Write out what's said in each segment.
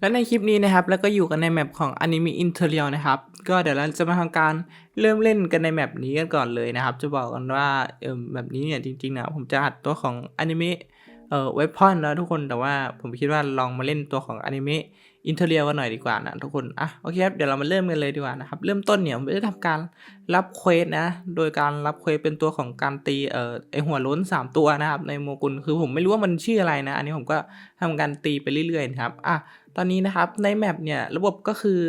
และในคลิปนี้นะครับ แล้วก็อยู่กันในแมปของ Anime Interior นะครับ ก็เดี๋ยวเราจะมาทำการเริ่มเล่นกันในแมปนี้กันก่อนเลยนะครับ จะบอกกันว่าเออแบบนี้เนี่ยจริงๆนะผมจะหัดตัวของ Anime เอ่อเว็บพอนแล้วทุกคนแต่ว่าผมคิดว่าลองมาเล่นตัวของ Anime Interior กันหน่อยดีกว่านะทุกคน อะโอเคครับ เดี๋ยวเรามาเริ่มกันเลยดีกว่านะครับ เริ่มต้นเนี่ยผมจะทำการรับเควสนะ โดยการรับเควสเป็นตัวของการตีเอ่อไอหัวล้น 3 ตัวนะครับ ในโมกุลคือผมไม่รู้ว่ามันชื่ออะไรนะ อันนี้ผมก็ทำการตีไปเรื่อยๆนะครับ อะตอนนี้นะครับในแมปเนี่ยระบบก็คือ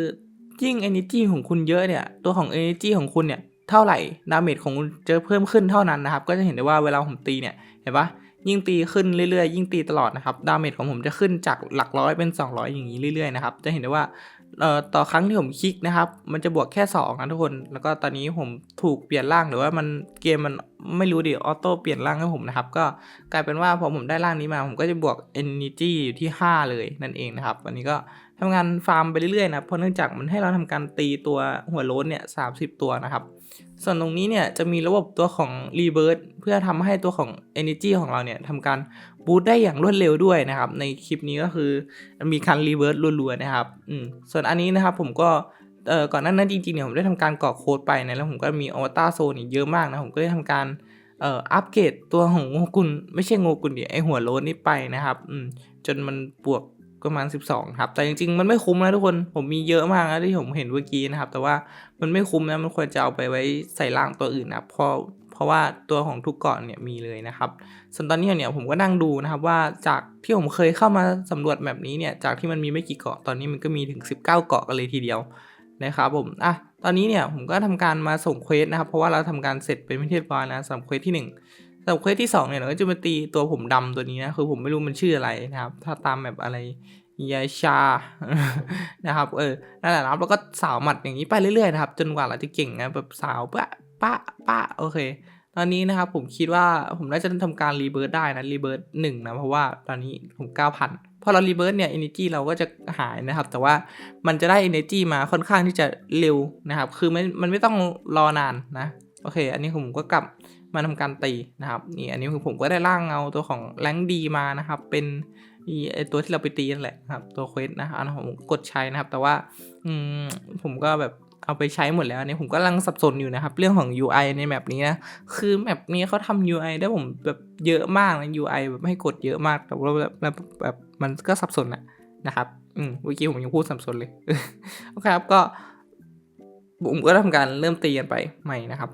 ยิ่ง energy ของคุณเยอะเนี่ยตัวของ energy ของคุณเนี่ยเท่าไหร่ดาเมจของคุณจะเพิ่มขึ้นเท่านั้นนะครับ ก็จะเห็นได้ว่าเวลาผมตีเนี่ยเห็นปะ ยิ่งตีขึ้นเรื่อยๆ ยิ่งตีตลอดนะครับ ดาเมจของผมจะขึ้นจากหลักร้อยเป็น 200 อย่างนี้เรื่อยๆนะครับ จะเห็นได้ว่า ต่อครั้งที่ผมคลิกนะครับ มันจะบวกแค่2นะทุกคน แล้วก็ตอนนี้ผมถูกเปลี่ยนร่างหรือว่ามันเกมมันไม่รู้ดิออโต้เปลี่ยนร่างให้ผมนะครับ ก็กลายเป็นว่าพอผมได้ร่างนี้มาผมก็จะบวก energy อยู่ที่ 5 เลยนั่นเองนะครับวันนี้ก็ทำงานฟาร์มไปเรื่อยๆนะเพราะเนื่องจากมันให้เราทำการตีตัวหัวโล้นเนี่ยสาตัวนะครับ ส่วนตรงนี้เนี่ยจะมีระบบตัวของ Rebirth เพื่อทำให้ตัวของ Energy ของเราเนี่ยทำการ บูตได้อย่างรวดเร็วด้วยนะครับ ในคลิปนี้ก็คือมีการ Rebirth รัวๆนะครับอืมส่วนอันนี้นะครับผมก็เอ่อก่อนหน้านั้นจริงๆเนี่ยผมได้ทำการกรอกโค้ดไปนะแล้วผมก็มีอวตารโซนอีกเยอะมากนะผมก็ได้ทำการเอ่ออัปเกรดตัวของโงกุลไม่ใช่โงกุลดิไอหัวโลนนี่ไปนะครับอืมจนมันบวกประมาณ 12 ครับ แต่จริงๆ มันไม่คุ้มนะทุกคน ผมมีเยอะมากนะที่ผมเห็นเมื่อกี้นะครับ แต่ว่ามันไม่คุ้มนะ มันควรจะเอาไปไว้ใส่ล่างตัวอื่นนะเพราะ เพราะว่าตัวของทุกเกาะเนี่ยมีเลยนะครับส่วนตอนนี้เนี่ยผมก็นั่งดูนะครับว่าจากที่ผมเคยเข้ามาสำรวจแบบนี้เนี่ยจากที่มันมีไม่กี่เกาะตอนนี้มันก็มีถึง 19 เกาะกันเลยทีเดียวนะครับผมอะตอนนี้เนี่ยผมก็ทำการมาส่งเควสนะครับเพราะว่าเราทำการเสร็จเป็นที่เรียบอยนะสำหรับเควสที่1สำหรับเควสที่2เนี่ยเราก็จะมาตีตัวผมดำตัวนี้นะคือผมไม่รู้มันชื่ออะไรนะครับ ถ้าตามแบบอะไรยาชานะครับเออนั่นแหละนะครับแล้วก็สาวหมัดอย่างนี้ไปเรื่อยๆนะครับ จนกว่าเราจะเก่งนะแบบสาวปะ ปะปะโอเค ตอนนี้นะครับผมคิดว่าผมน่าจะทำการรีเบิร์ดได้นะรีเบิร์ดหนึ่งนะเพราะว่าตอนนี้ผม9,000พอเรารีเบิร์ดเนี่ย energy เราก็จะหายนะครับ แต่ว่ามันจะได้ energy มาค่อนข้างที่จะเร็วนะครับ คือไม่มันไม่ต้องรอนานนะโอเค อันนี้ผมก็กลับมาทำการตีนะครับนี่อันนี้คือผมก็ได้ร่างเงาตัวของแรงดีมานะครับ เป็นไอตัวที่เราไปตีนั่นแหละครับ ตัวเควสนะครับอันผมกดใช้นะครับ แต่ว่าอืมผมก็แบบ เอาไปใช้หมดแล้วเนี่ยผมก็กำลังสับสนอยู่นะครับ เรื่องของ UI ในแมปนี้นะคือแมปนี้เขาทำ UI ได้ผมแบบเยอะมากนะ UI แบบให้กดเยอะมากแต่ว่าแบบแบบแบบมันก็สับสนอะนะครับอืมเมื่อกี้ผมยังพูดสับสนเลยโอเคครับก็ผมก็ทำการเริ่มตีกันไปใหม่นะครับ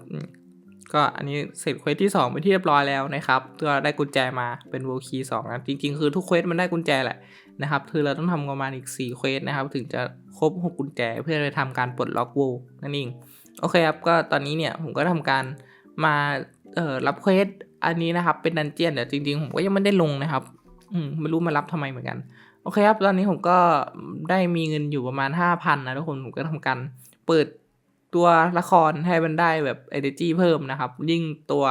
ก็อันนี้เสร็จเควสที่ 2 ไปที่เรียบร้อยแล้วนะครับก็ได้กุญแจมาเป็นโวคีสองนะจริง ๆ คือทุกเควสมันได้กุญแจแหละ นะครับคือเราต้องทำประมาณอีก4เควสนะครับถึงจะครบ 6 กุญแจเพื่อจะทำการปลดล็อกโวนั่นเองโอเคครับก็ตอนนี้เนี่ยผมก็ทำการมาเอ่อรับเควสอันนี้นะครับเป็นดันเจียนเดี๋ยวจริงๆ ผมก็ยังไม่ได้ลงนะครับอืมไม่รู้มารับทำไมเหมือนกันโอเคครับ ตอนนี้ผมก็ได้มีเงินอยู่ประมาณ 5,000นะทุกคนผมก็ทำการเปิดตัวละครให้มันได้แบบ energy เพิ่มนะครับ ยิ่งตัว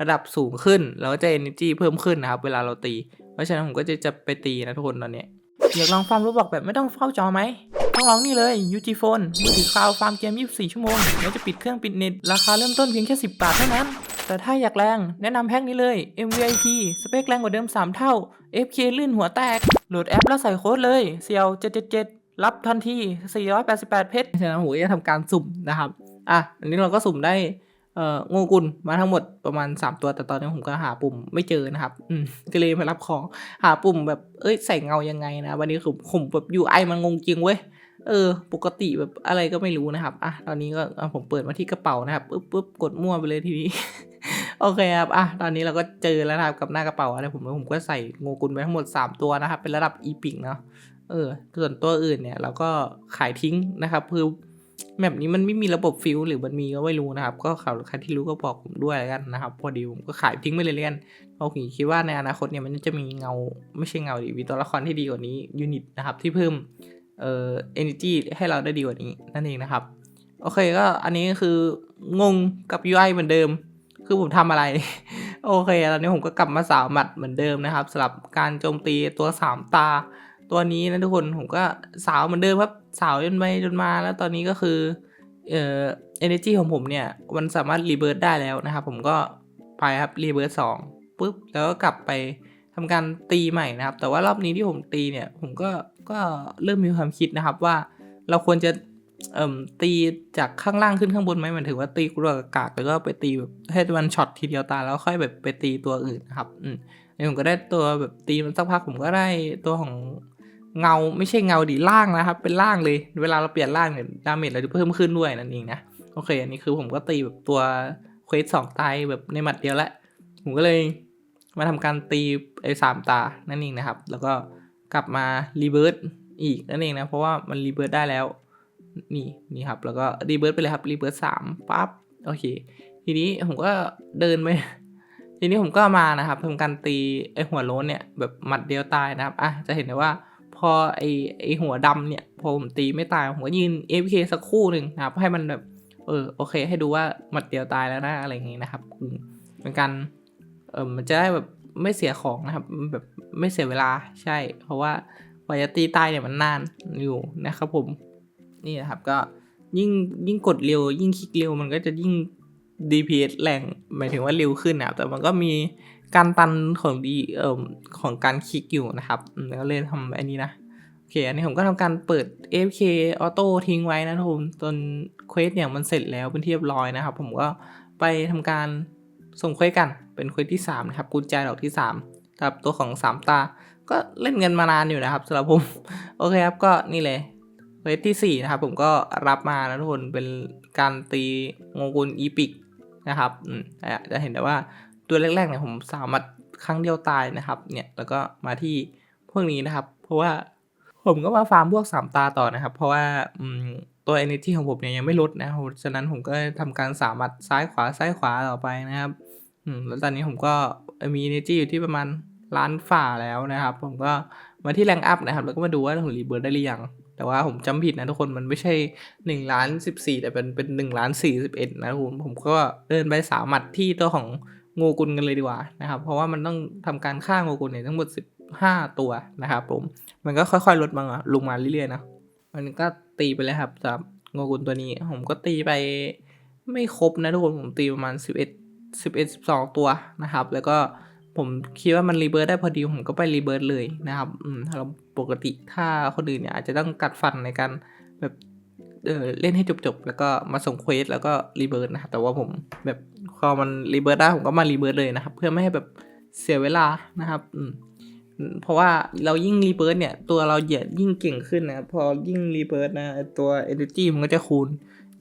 ระดับสูงขึ้น เราก็จะ energy เพิ่มขึ้นนะครับ เวลาเราตี เพราะฉะนั้นผมก็จะจะไปตีนะทุกคนตอนนี้อยากลองฟาร์มรูบอกแบบไม่ต้องเฝ้าจอไหมต้องลองนี่เลย UG Phone มือถือคลาวด์ฟาร์มเกม 24 ชั่วโมงแล้วจะปิดเครื่องปิดเน็ต ราคาเริ่มต้นเพียงแค่ 10 บาทเท่านั้น แต่ถ้าอยากแรงแนะนำแพ็กนี้เลย MVIP สเปคแรงกว่าเดิม 3 เท่า FK ลื่นหัวแตก โหลดแอปแล้วใส่โค้ดเลยเซียว777 รับทันที 488 เพชรฉะนั้นผมก็จะทำการสุ่มนะครับ อะ อันนี้เราก็สุ่มได้ เอ่อโงกุลมาทั้งหมดประมาณ 3 ตัวแต่ตอนนี้ผมก็หาปุ่มไม่เจอนะครับอืมก็เลยมารับของหาปุ่มแบบเอ้ยใส่เงายังไงนะ วันนี้คือผมแบบ UI มันงงจริงเว้ยเออ ปกติแบบอะไรก็ไม่รู้นะครับอะตอนนี้ก็ผมเปิดมาที่กระเป๋านะครับปึ๊บปึ๊บกดมั่วไปเลยทีนี้โอเคครับอะตอนนี้เราก็เจอแล้วนะครับกับหน้ากระเป๋าอะไรผมผมก็ใส่โงกุลไปทั้งหมด 3 ตัวนะครับเป็นระดับอีพิกเนาะเออส่วนตัวอื่นเนี่ยเราก็ขายทิ้งนะครับคือ แบบนี้มันไม่มีระบบฟิลหรือมันมีก็ไม่รู้นะครับ ก็ข่าวใครที่รู้ก็บอกผมด้วยแล้วกันนะครับ พอดีผมก็ขายทิ้งไปเลยเล่นเพราะผมคิดว่าในอนาคตเนี่ยมันจะมีเงาไม่ใช่เงาดิมีตัวละครที่ดีกว่านี้ยูนิตนะครับที่เพิ่มเอ่อ energy ให้เราได้ดีกว่านี้นั่นเองนะครับ โอเคก็อันนี้คืองงกับ UI เหมือนเดิม คือผมทำอะไร โอเคตอนนี้ผมก็กลับมาสาวหมัดเหมือนเดิมนะครับสำหรับการโจมตีตัวสามตา ตัวนี้นะทุกคนผมก็สาวเหมือนเดิมครับสาวจนไปจนมาแล้วตอนนี้ก็คือเอ่อ energy ของผมเนี่ยมันสามารถรีเบิร์ตได้แล้วนะครับผมก็ไปครับรีเบิร์ตสองปุ๊บแล้วก็กลับไปทำการตีใหม่นะครับ แต่ว่ารอบนี้ที่ผมตีเนี่ยผมก็ก็เริ่มมีความคิดนะครับว่าเราควรจะเอ่มตีจากข้างล่างขึ้นข้างบนไหมหมายถึงว่าตีกลัวกากแล้วก็ไปตีแบบให้มันช็อตทีเดียวตาแล้วค่อยแบบไปตีตัวอื่นนะครับ อืมผมก็ได้ตัวแบบตีมันสักพักผมก็ได้ตัวของ เงาไม่ใช่เงาดีล่างนะครับ เป็นล่างเลยเวลาเราเปลี่ยนล่างเนี่ยดาเมจเราจะเพิ่มขึ้นด้วยนั่นเองนะโอเค อันนี้คือผมก็ตีแบบตัวเควสสองตายแบบในหมัดเดียวละผมก็เลยมาทำการตีไอ้สามตานั่นเองนะครับ แล้วก็กลับมารีเบิร์ตอีกนั่นเองนะเพราะว่ามันรีเบิร์ตได้แล้วนี่นี่ครับ แล้วก็รีเบิร์ตไปเลยครับรีเบิร์ตสามปั๊บโอเค ทีนี้ผมก็เดินไปทีนี้ผมก็มานะครับทำการตีไอ้หัวโล้นเนี่ยแบบหมัดเดียวตายนะครับอะจะเห็นได้ว่า พอไอไอหัวดำเนี่ย พอผมตีไม่ตาย ผมก็ยืน AFK สักคู่หนึ่งนะครับ ให้มันแบบ เออโอเค ให้ดูว่าหมัดเดียวตายแล้วนะอะไรอย่างงี้นะครับเป็นการเออมันจะได้แบบไม่เสียของนะครับ แบบไม่เสียเวลาใช่ เพราะว่ากว่าจะตีตายเนี่ยมันนานอยู่นะครับผมนี่นะครับก็ยิ่งยิ่งกดเร็ว ยิ่งคลิกเร็วมันก็จะยิ่ง DPS แรงหมายถึงว่าเร็วขึ้นนะครับแต่มันก็มี การตันของดีเอ่อของการคลิกอยู่นะครับแล้วเลยทำอันนี้นะโอเคอันนี้ผมก็ทำการเปิด AFK Auto ทิ้งไว้นะทุกคนจนเควสเนี่ยมันเสร็จแล้วเป็นที่เรียบร้อยนะครับ ผมก็ไปทำการส่งเควสกันเป็นเควสที่3นะครับกุญแจดอกที่3ครับตัวของ 3 ตา ก็เล่นเงินมานานอยู่นะครับสำหรับผมโอเคครับก็นี่เลยเควสที่4นะครับผมก็รับมานะทุกคนเป็นการตีงงกุลอีพิกนะครับอืมจะเห็นได้ว่า ตัวแรกๆเนี่ยผมสามารถครั้งเดียวตายนะครับเนี่ยแล้วก็มาที่พวกนี้นะครับ เพราะว่าผมก็มาฟาร์มพวก3ตาต่อนะครับ เพราะว่าตัว energy ของผมเนี่ยยังไม่ลดนะครับฉะนั้นผมก็ทำการสามารถซ้ายขวาซ้ายขวาต่อไปนะครับแล้วตอนนี้ผมก็มี energy อยู่ที่ประมาณล้านฝ่าแล้วนะครับ ผมก็มาที่แรงอัพนะครับ แล้วก็มาดูว่าผมรีเบิร์ดได้หรือยังแต่ว่าผมจำผิดนะทุกคนมันไม่ใช่1ล้าน14 แต่เป็นเป็น1ล้าน41นะทุกคนผมก็เดินไปสามหมัดที่ตัวของ งูกุลกันเลยดีกว่านะครับ เพราะว่ามันต้องทำการฆ่างูกุลเนี่ยทั้งหมด 15 ตัวนะครับผม มันก็ค่อยๆลดมาลงมาเรื่อยๆนะมันก็ตีไปเลยครับสำหรับงูกุลตัวนี้ ผมก็ตีไปไม่ครบนะทุกคนผมตีประมาณ 11 11 12 ตัวนะครับ แล้วก็ผมคิดว่ามันรีเบิร์ดได้พอดีผมก็ไปรีเบิร์ดเลยนะครับอืมเราปกติถ้าคนอื่นเนี่ยอาจจะต้องกัดฟันในการแบบเออเล่นให้จบๆ แล้วก็มาส่งเควสแล้วก็รีเบิร์ดนะครับแต่ว่าผมแบบ พอมันรีเบิร์ดได้ผมก็มารีเบิร์ดเลยนะครับ เพื่อไม่ให้แบบเสียเวลานะครับอืมเพราะว่าเรายิ่งรีเบิร์ดเนี่ย ตัวเราเหยียดยิ่งเก่งขึ้นนะครับพอยิ่งรีเบิร์ดนะตัว energy มันก็จะคูณ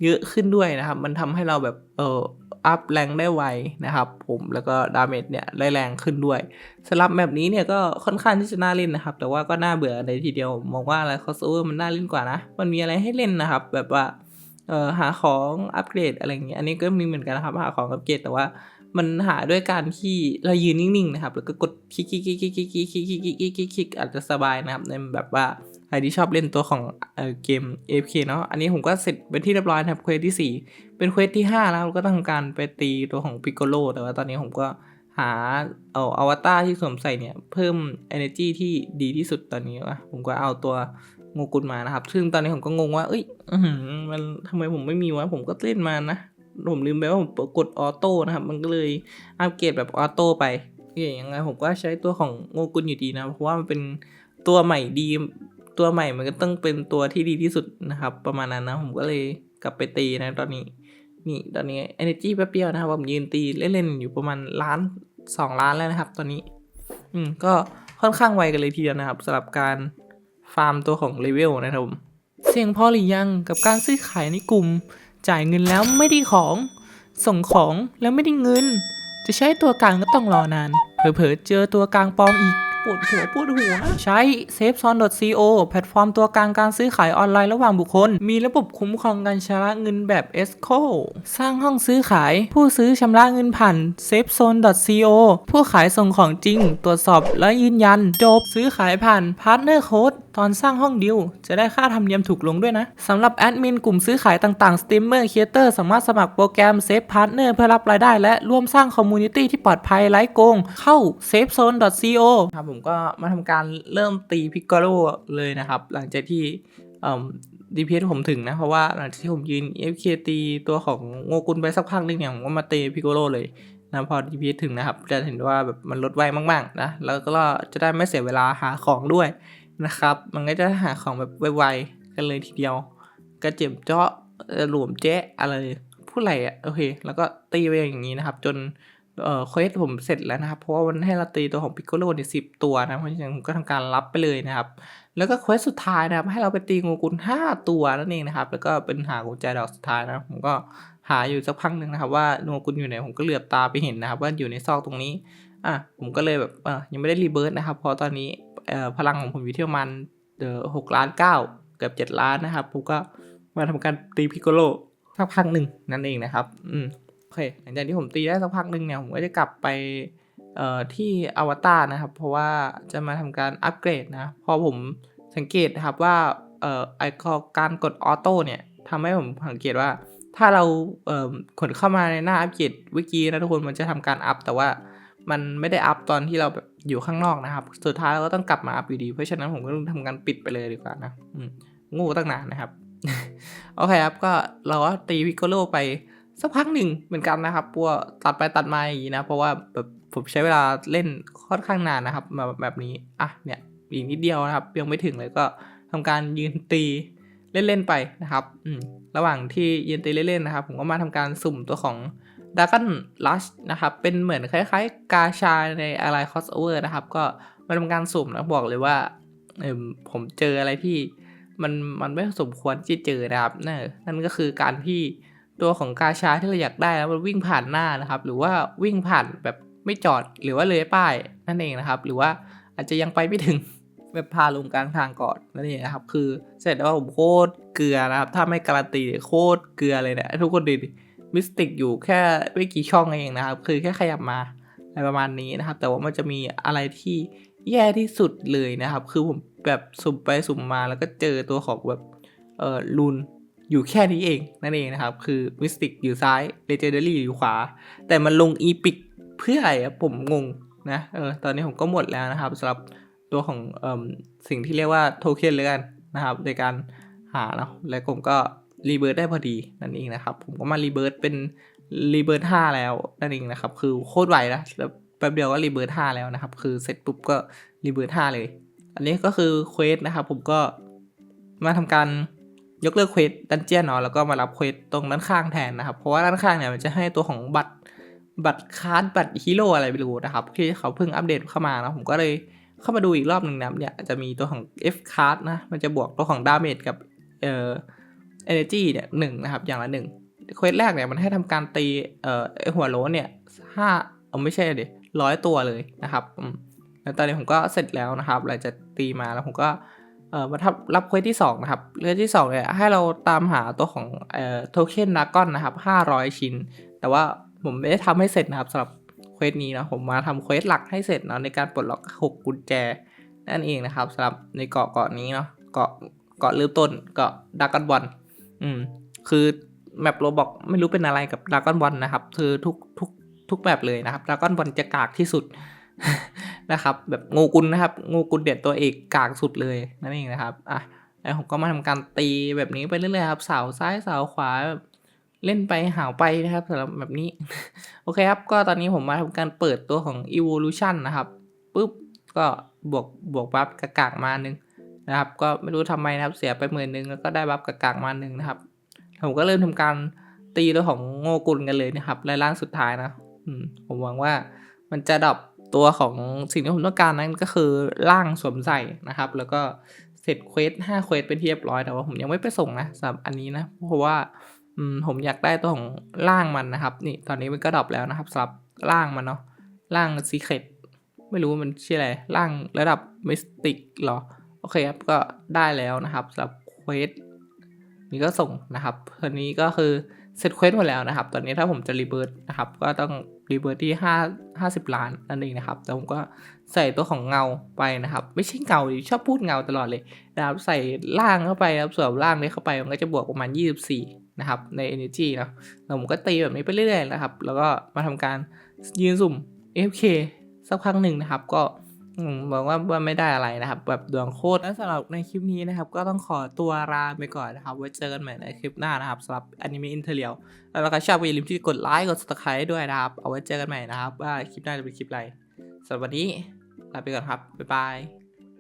เยอะขึ้นด้วยนะครับ มันทำให้เราแบบเอออัพแรงได้ไวนะครับผมแล้วก็ดาเมจเนี่ยได้แรงขึ้นด้วยสำหรับแบบนี้เนี่ยก็ค่อนข้างที่จะน่าเล่นนะครับ แต่ว่าก็น่าเบื่อในทีเดียวมองว่าอะไรคอสโอเวอร์มันน่าเล่นกว่านะ มันมีอะไรให้เล่นนะครับ แบบว่า เออหาของอัปเกรดอะไรอย่างเงี้ยอันนี้ก็มีเหมือนกันนะครับ หาของอัปเกรดแต่ว่ามันหาด้วยการที่เรายืนนิ่งๆนะครับ แล้วก็กดคลิกคลิกคลิกคลิกคลิกคลิกคลิกคลิกคลิกคลิกคลิกอาจจะสบายนะครับในแบบว่าใครที่ชอบเล่นตัวของเอ่อเกม AFK เนาะอันนี้ผมก็เสร็จเป็นที่เรียบร้อยนะครับเควสที่ 4 เป็นเควสที่ 5 แล้วก็ต้องการไปตีตัวของ Piccolo แต่ว่าตอนนี้ผมก็หาเอาอวตารที่สวมใส่เนี่ย เพิ่ม energy ที่ดีที่สุดตอนนี้วะผมก็เอาตัว งูกุลมานะครับ ซึ่งตอนนี้ผมก็งงว่า เอ้ยมันทำไมผมไม่มีวะ ผมก็เล่นมานะ ผมลืมไปว่าผมกดออโต้นะครับ มันก็เลยอัปเกรดแบบออโต้ไปอยังไงผมก็ใช้ตัวของงูกุลอยู่ดีนะ เพราะว่ามันเป็นตัวใหม่ดี ตัวใหม่มันก็ต้องเป็นตัวที่ดีที่สุดนะครับ ประมาณนั้นนะ ผมก็เลยกลับไปตีนะตอนนี้ นี่ตอนนี้ energy แป๊บเดียวนะครับผมยืนตีเล่นๆอยู่ประมาณล้านสองล้านแล้วนะครับ ตอนนี้ อืมก็ค่อนข้างไวกันเลยทีเดียวนะครับสำหรับการ ฟาร์มตัวของเลเวลนะครับผมเสียงพอหรือยังกับการซื้อขายในกลุ่ม จ่ายเงินแล้วไม่ได้ของ ส่งของแล้วไม่ได้เงิน จะใช้ตัวกลางก็ต้องรอนาน เผลอๆเจอตัวกลางปลอมอีกปวดหัวปวดหัว ใช้ safezone.co แพลตฟอร์มตัวกลางการซื้อขายออนไลน์ระหว่างบุคคล มีระบบคุ้มครองการชำระเงินแบบ ESCO สร้างห้องซื้อขาย ผู้ซื้อชำระเงินผ่าน safezone.co ผู้ขายส่งของจริง ตรวจสอบและยืนยัน จบซื้อขายผ่าน Partner Code ตอนสร้างห้องดิวจะได้ค่าธรรมเนียมถูกลงด้วยนะสำหรับแอดมินกลุ่มซื้อขายต่างๆสตรีมเมอร์ครีเอเตอร์สามารถสมัครโปรแกรม Safe Partner เพื่อรับรายได้และร่วมสร้างคอมมูนิตี้ที่ปลอดภัยไร้โกง เข้า safezone.co ครับผมก็มาทำการเริ่มตีพิกโกโลเลยนะครับ หลังจากที่เอ่อ DPS ผมถึงนะ เพราะว่าหลังจากที่ผมยืน FK ตีตัวของโงกุลไปสักพักหนึงเนี่ย ผมก็มาตีพิกโกโลเลยนะพอ DPS ถึงนะครับ จะเห็นว่าแบบมันลดไวมาก ๆ นะ แล้วก็จะได้ไม่เสียเวลาหาของด้วย นะครับ มันก็จะหาของแบบไวๆกันเลยทีเดียว กระเจ็บเจาะหลวมแจ๊ะอะไรผู้ไหร่อะโอเค แล้วก็ตีไปอย่างนี้นะครับ จนเอ่อเควสผมเสร็จแล้วนะครับ เพราะว่ามันให้เราตีตัวของพิกโกโลเนี่ยสิบตัวนะเพราะฉะนั้นผมก็ทำการรับไปเลยนะครับ แล้วก็เควสสุดท้ายนะครับ ให้เราไปตีงูกุลห้าตัวนั่นเองนะครับ แล้วก็เป็นหากุญแจดอกสุดท้ายนะผมก็หาอยู่สักพักหนึ่งนะครับ ว่างูกุลอยู่ไหนผมก็เหลือบตาไปเห็นนะครับ ว่าอยู่ในซอกตรงนี้ อะผมก็เลยแบบเออยังไม่ได้รีเบิร์ตนะครับเพราะตอนนี้เอ่อพลังของผมอยู่ที่ประมาณเอ่อหกล้านเก้าเกือบเจ็ดล้านนะครับ ผมก็มาทำการตีพิกโกโลสักพักหนึ่งนั่นเองนะครับ อืมโอเคหลังจากที่ผมตีได้สักพักหนึ่งเนี่ยผมก็จะกลับไปเอ่อที่อวตารนะครับ เพราะว่าจะมาทำการอัปเกรดนะพอผมสังเกตนะครับว่าเอ่อไอคอการกดออโต้เนี่ยทำให้ผมสังเกตว่าถ้าเราเอ่อขนเข้ามาในหน้าอัปเกรดวิกีนะทุกคนมันจะทำการอัพแต่ว่า มันไม่ได้อัพตอนที่เราแบบอยู่ข้างนอกนะครับ สุดท้ายเราก็ต้องกลับมาอัพอยู่ดี เพราะฉะนั้นผมก็ต้องทำการปิดไปเลยดีกว่านะงูตั้งนานนะครับ โอเคครับ ก็เราก็ตีพิกโกโลไปสักพักหนึ่งเหมือนกันนะครับพวกตัดไปตัดมาอย่างนี้นะ เพราะว่าแบบผมใช้เวลาเล่นค่อนข้างนานนะครับมาแบบนี้ อะ เนี่ย อีกนิดเดียวนะครับ ยังไม่ถึงเลยก็ทำการยืนตีเล่นๆไปนะครับ อืระหว่างที่ยืนตีเล่นๆนะครับ ผมก็มาทำการสุ่มตัวของ ด a ก o n Rush นะครับ เป็นเหมือนคล้ายๆ กาชาในอะไร crossover นะครับ ก็มาทำการสุ่มแล้วบอกเลยว่าเอมผมเจออะไรที่มันมันไม่สมควรที่เจอนะครับนั่นนั่นก็คือการที่ตัวของกาชาที่เราอยากได้แล้วมันวิ่งผ่านหน้านะครับ หรือว่าวิ่งผ่านแบบไม่จอดหรือว่าเลยป้ายนั่นเองนะครับ หรือว่าอาจจะยังไปไม่ถึงแบบพาลงกลางทางก่อนนั่นเองนะครับ คือเสร็จแล้วผมโคตรเกลือนะครับ ถ้าไม่การันตีโคตรเกลือเลยเนะทุกคนดูดิ มิสติกอยู่แค่ไม่กี่ช่องเองนะครับ คือแค่ขยับมาอะไรประมาณนี้นะครับ แต่ว่ามันจะมีอะไรที่แย่ที่สุดเลยนะครับ คือผมแบบสุ่มไปสุ่มมาแล้วก็เจอตัวของแบบเอ่อลูนอยู่แค่นี้เองนั่นเองนะครับ คือมิสติกอยู่ซ้ายเลเจนดารี่อยู่ขวา แต่มันลงอีพิกเพื่ออะไรผมงงนะเออตอนนี้ผมก็หมดแล้วนะครับสำหรับตัวของเอ่อสิ่งที่เรียกว่าโทเค็นเลยกันนะครับในการหาเนาะแล้วผมก็ รีเบิร์ได้พอดีนั่นเองนะครับ ผมก็มารีเบิร์เป็นรีเบิร์ห้าแล้วนั่นเองนะครับ คือโคตรไวนะแล้วแป๊บเดียวก็รีเบิร์ห้าแล้วนะครับ คือเสร็จปุ๊บก็รีเบิร์ห้าเลย อันนี้ก็คือเควสนะครับ ผมก็มาทำการยกเลิกเควสดันเจียนเนาะแล้วก็มารับเควสตรงด้านข้างแทนนะครับ เพราะว่าด้านข้างเนี่ยมันจะให้ตัวของบัตรบัตรคาร์ดบัตรฮีโร่อะไรไม่รู้นะครับที่เขาเพิ่งอัปเดตเข้ามานะผมก็เลยเข้ามาดูอีกรอบหนึ่งนะเนี่ยจะมีตัวของ F card นะมันจะบวกตัวของดาเมจกับเอ่อ energy เนี่ยหนึ่งนะครับ อย่างละหนึ่งเควสแรกเนี่ยมันให้ทำการตีเอ่อหัวโลนเนี่ยห้าเอาไม่ใช่ดิร้อยตัวเลยนะครับแล้วตอนนี้ผมก็เสร็จแล้วนะครับหลังจากตีมาแล้วผมก็เอ่อมาทับรับเควสที่2นะครับเควสที่2เนี่ยให้เราตามหาตัวของเอ่อโทเค็นดากอนนะครับ500 ชิ้น แต่ว่าผมไม่ได้ทำให้เสร็จนะครับสำหรับเควสนี้นะผมมาทำเควสหลักให้เสร็จเนาะในการปลดล็อก 6 กุญแจนั่นเองนะครับสำหรับในเกาะเกาะนี้เนาะเกาะเกาะเริ่มต้นเกาะดากอนบอล อืม คือแมปโรบอกไม่รู้เป็นอะไรกับด r a ก้อนบอลนะครับ คือทุกทุกทุกแบบเลยนะครับด r a ก้อนบอลจะกากที่สุดนะครับ แบบงูกุลนะครับ งูกุลเด็ดตัวเอกกากสุดเลยนั่นเองนะครับอะแล้วผมก็มาทำการตีแบบนี้ไปเรื่อยๆครับ เสาซ้ายเสาขวาแบบเล่นไปหาวไปนะครับสำหรับแบบนี้ โอเคครับ ก็ตอนนี้ผมมาทำการเปิดตัวของ evolution นะครับปุ๊บ ก็บวกบวกบัฟกากๆมาหนึ่ง นะครับก็ไม่รู้ทำไมนะครับเสียไปหมื่นหนึ่งแล้วก็ได้บัฟกากๆมาหนึ่งนะครับผมก็เริ่มทำการตีตัวของโงกุลกันเลยนะครับและร่างสุดท้ายนะผมหวังว่ามันจะดับตัวของสิ่งที่ผมต้องการนั้นก็คือร่างสวมใส่นะครับ แล้วก็เสร็จเควสห้าเควสเป็นที่เรียบร้อยแต่ว่าผมยังไม่ไปส่งนะสำหรับอันนี้นะเพราะว่าผมอยากได้ตัวของร่างมันนะครับ นี่ตอนนี้มันก็ดับแล้วนะครับสำหรับร่างมันเนาะร่างซีเครตไม่รู้ว่ามันชื่ออะไรร่างระดับมิสติกหรอ อเคครับก็ได้แล้วนะครับสำหรับเควสนี้ก็ส่งนะครับทีนี้ก็คือเสร็จเควสหมดแล้วนะครับ ตอนนี้ถ้าผมจะรีเบิร์ตนะครับก็ต้องรีเบิร์ตที่5 50 ล้านนั่นเองนะครับ แต่ผมก็ใส่ตัวของเงาไปนะครับ ไม่ใช่เงาดิชอบพูดเงาตลอดเลยนะครับใส่ล่างเข้าไปครับส่วนล่างนี้เข้าไปมันก็จะบวกประมาณ 24 นะครับ ใน energy เนาะแล้วผมก็ตีแบบนี้ไปเรื่อยๆนะครับ แล้วก็มาทำการยืนสุ่ม FK สักพักหนึ่งนะครับก็ อืมบอกว่าว่าไม่ได้อะไรนะครับ แบบดวงโคตรแล้วสำหรับในคลิปนี้นะครับ ก็ต้องขอตัวลาไปก่อนนะครับ ไว้เจอกันใหม่ในคลิปหน้านะครับสำหรับอนิเมะอินเทเลียวแล้วก็ชอบอย่าลืมที่กดไลค์กดซับสไคร้ด้วยนะครับ เอาไว้เจอกันใหม่นะครับ ว่าคลิปหน้าจะเป็นคลิปอะไรสำหรับวันนี้ลาไปก่อนครับบ๊ายบาย